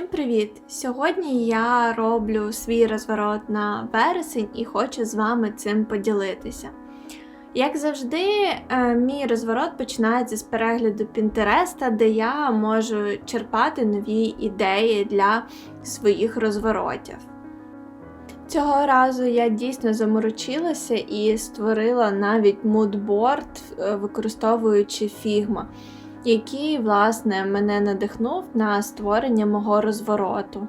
Всім привіт! Сьогодні я роблю свій розворот на вересень і хочу з вами цим поділитися. Як завжди, е, мій розворот починається з перегляду Пінтереста, де я можу черпати нові ідеї для своїх розворотів. Цього разу я дійсно заморочилася і створила навіть мудборд, е, використовуючи Figma який, власне, мене надихнув на створення мого розвороту.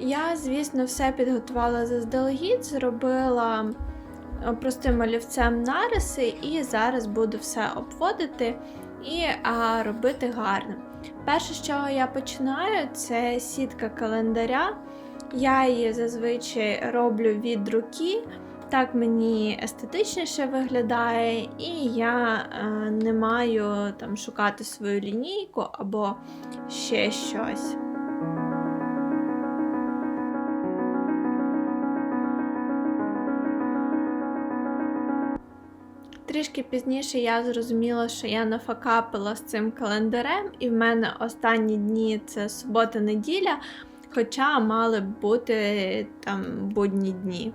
Я, звісно, все підготувала заздалегідь, зробила е, простим олівцем нариси, і зараз буду все обводити і а, робити гарно. Перше, з чого я починаю, це сітка календаря. Я її зазвичай роблю від руки. Так мені естетичніше виглядає, і я е, не маю там шукати свою лінійку або ще щось. Трішки пізніше я зрозуміла, що я нафакапила з цим календарем, і в мене останні дні це субота-неділя, хоча мали б бути там будні дні.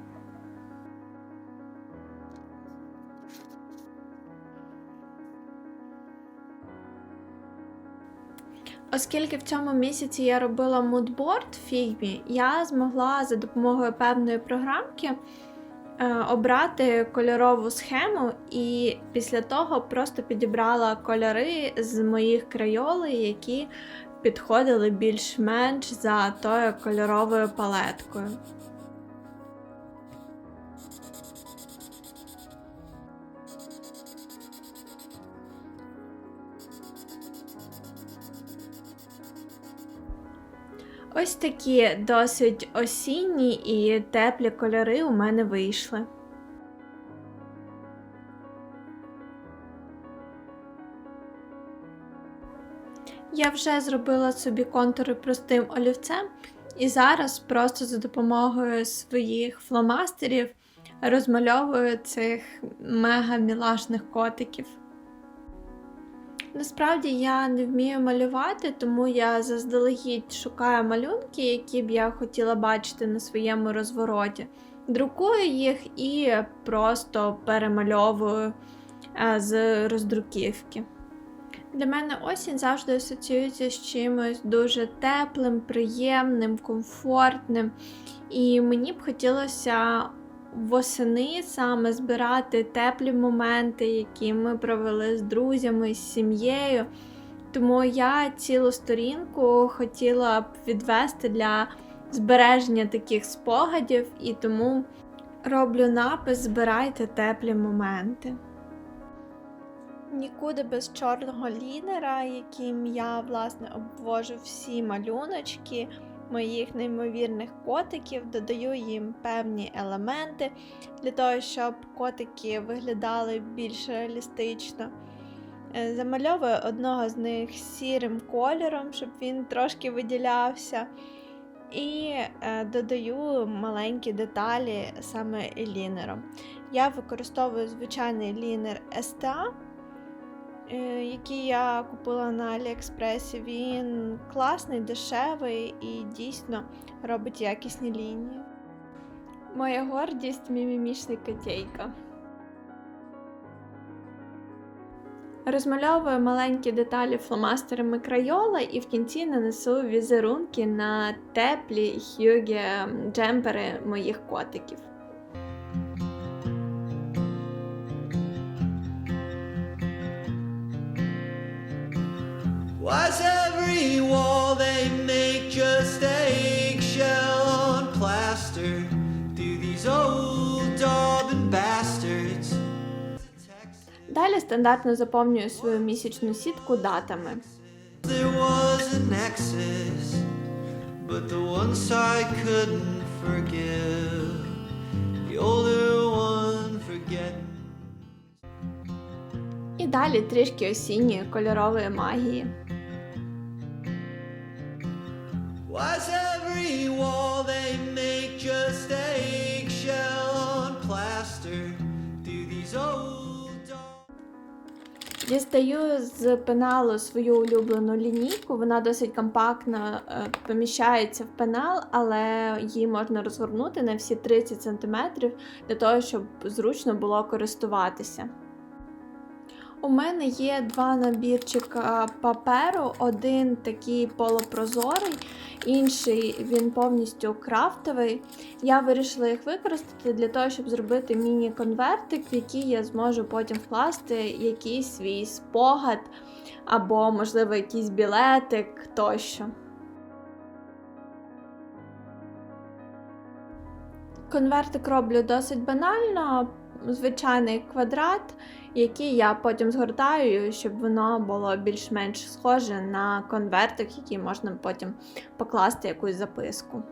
Оскільки в цьому місяці я робила мудборд в фігмі, я змогла за допомогою певної програмки е, обрати кольорову схему, і після того просто підібрала кольори з моїх крайоли, які підходили більш-менш за тою кольоровою палеткою. Ось такі досить осінні і теплі кольори у мене вийшли. Я вже зробила собі контури простим олівцем, і зараз просто за допомогою своїх фломастерів розмальовую цих мега мілашних котиків. Насправді я не вмію малювати, тому я заздалегідь шукаю малюнки, які б я хотіла бачити на своєму розвороті. Друкую їх і просто перемальовую е, з роздруківки. Для мене осінь завжди асоціюється з чимось дуже теплим, приємним, комфортним. І мені б хотілося восени саме збирати теплі моменти, які ми провели з друзями, з сім'єю. Тому я цілу сторінку хотіла б відвести для збереження таких спогадів, і тому роблю напис Збирайте теплі моменти. Нікуди без чорного лінера, яким я, власне, обвожу всі малюночки моїх неймовірних котиків, додаю їм певні елементи для того, щоб котики виглядали більш реалістично. Е, замальовую одного з них сірим кольором, щоб він трошки виділявся. І е, додаю маленькі деталі саме лінером. Я використовую звичайний лінер STA. Е, який я купила на Аліекспресі. Він класний, дешевий і дійсно робить якісні лінії. Моя гордість мімімішний котейка. Розмальовую маленькі деталі фломастерами крайола і в кінці нанесу візерунки на теплі хюгі джемпери моїх котиків. Why's every wall they make just eggshell on plaster? Do these old Dobbin bastards? Далі стандартно заповнюю свою місячну сітку датами. There was a nexus, but the ones I couldn't forgive. The older one forgetting. І далі трішки осінньої кольорової магії. Why's every wall they make just eggshell on plaster? Do these old Дістаю з пеналу свою улюблену лінійку. Вона досить компактно е, поміщається в пенал, але її можна розгорнути на всі 30 см для того, щоб зручно було користуватися. У мене є два набірчика паперу, один такий полупрозорий, інший він повністю крафтовий. Я вирішила їх використати для того, щоб зробити міні-конвертик, в який я зможу потім вкласти якийсь свій спогад або, можливо, якийсь білетик тощо. Конвертик роблю досить банально, звичайний квадрат, який я потім згортаю, щоб воно було більш-менш схоже на конвертик, який можна потім покласти якусь записку.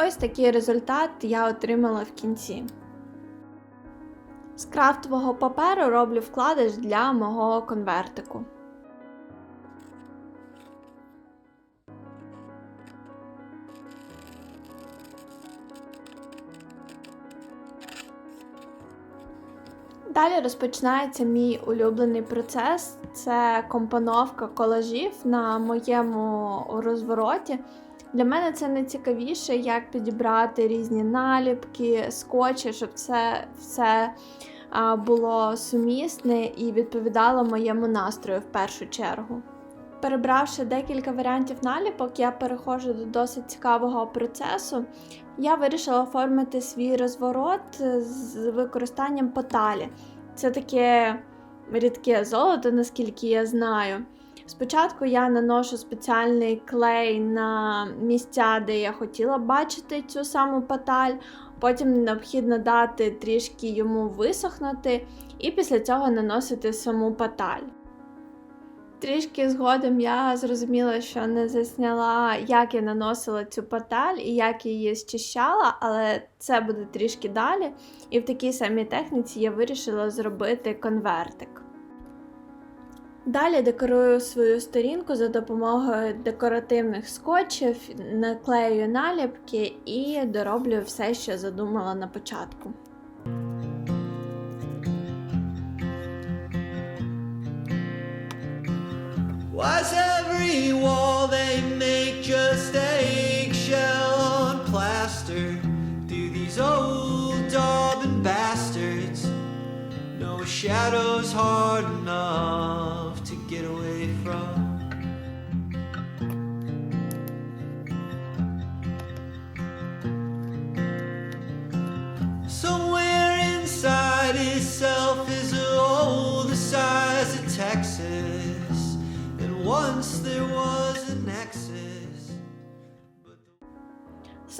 Ось такий результат я отримала в кінці. З крафтового паперу роблю вкладиш для мого конвертику. Далі розпочинається мій улюблений процес це компоновка колажів на моєму розвороті. Для мене це найцікавіше, як підібрати різні наліпки, скотчі, щоб це все було сумісне і відповідало моєму настрою в першу чергу. Перебравши декілька варіантів наліпок, я переходжу до досить цікавого процесу. Я вирішила оформити свій розворот з використанням поталі. Це таке рідке золото, наскільки я знаю. Спочатку я наношу спеціальний клей на місця, де я хотіла бачити цю саму паталь, потім необхідно дати трішки йому висохнути, і після цього наносити саму паталь. Трішки згодом я зрозуміла, що не засняла, як я наносила цю паталь і як її зчищала, але це буде трішки далі. І в такій самій техніці я вирішила зробити конвертик. Далі декорую свою сторінку за допомогою декоративних скотчів, наклею наліпки і дороблю все, що задумала на початку. Why's every wall they make just eggshell on plaster? Do these old daubing bastards know shadows hard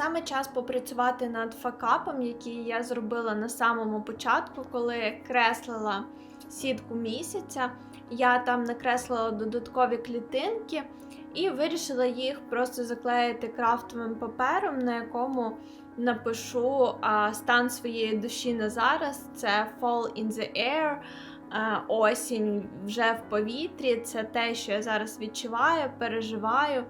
Саме час попрацювати над факапом, який я зробила на самому початку, коли креслила сітку місяця. Я там накреслила додаткові клітинки і вирішила їх просто заклеїти крафтовим папером, на якому напишу стан своєї душі на зараз. Це Fall in the Air. Осінь вже в повітрі, це те, що я зараз відчуваю, переживаю.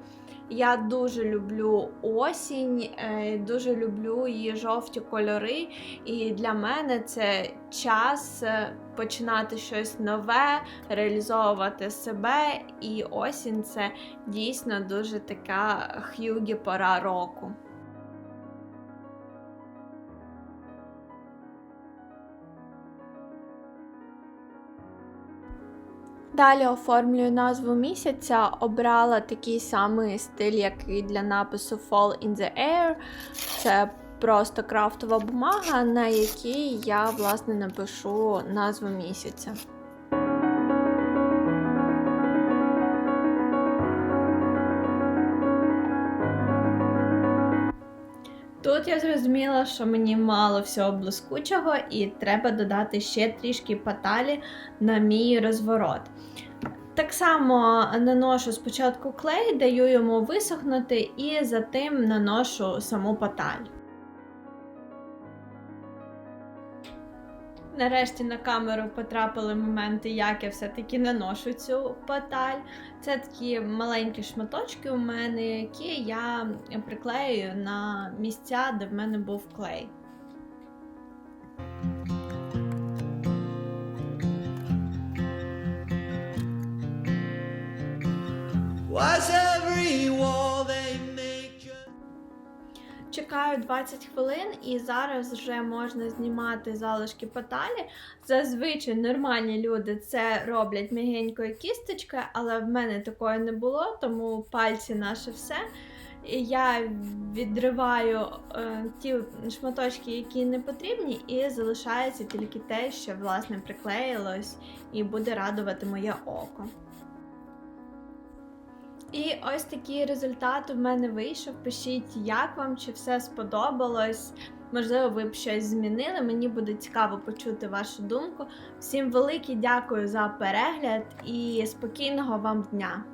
Я дуже люблю осінь, е, дуже люблю її жовті кольори. І для мене це час е, починати щось нове, реалізовувати себе. І осінь це дійсно дуже така х'югі пора року. Далі оформлюю назву місяця, обрала такий самий стиль, як і для напису Fall in the Air. Це просто крафтова бумага, на якій я, власне, напишу назву місяця. Тут я зрозуміла, що мені мало всього блискучого, і треба додати ще трішки паталі на мій розворот. Так само наношу спочатку клей, даю йому висохнути, і затим наношу саму паталь. нарешті на камеру потрапили моменти, як я все-таки наношу цю паталь. Це такі маленькі шматочки у мене, які я приклеюю на місця, де в мене був клей. Was it? Чекаю 20 хвилин, і зараз вже можна знімати залишки поталі. Зазвичай нормальні люди це роблять м'ягенькою кісточкою, але в мене такої не було, тому пальці наше все. Я відриваю е, ті шматочки, які не потрібні, і залишається тільки те, що власне приклеїлось і буде радувати моє око. І ось такий результат у мене вийшов. Пишіть, як вам, чи все сподобалось. Можливо, ви б щось змінили. Мені буде цікаво почути вашу думку. Всім велике дякую за перегляд і спокійного вам дня!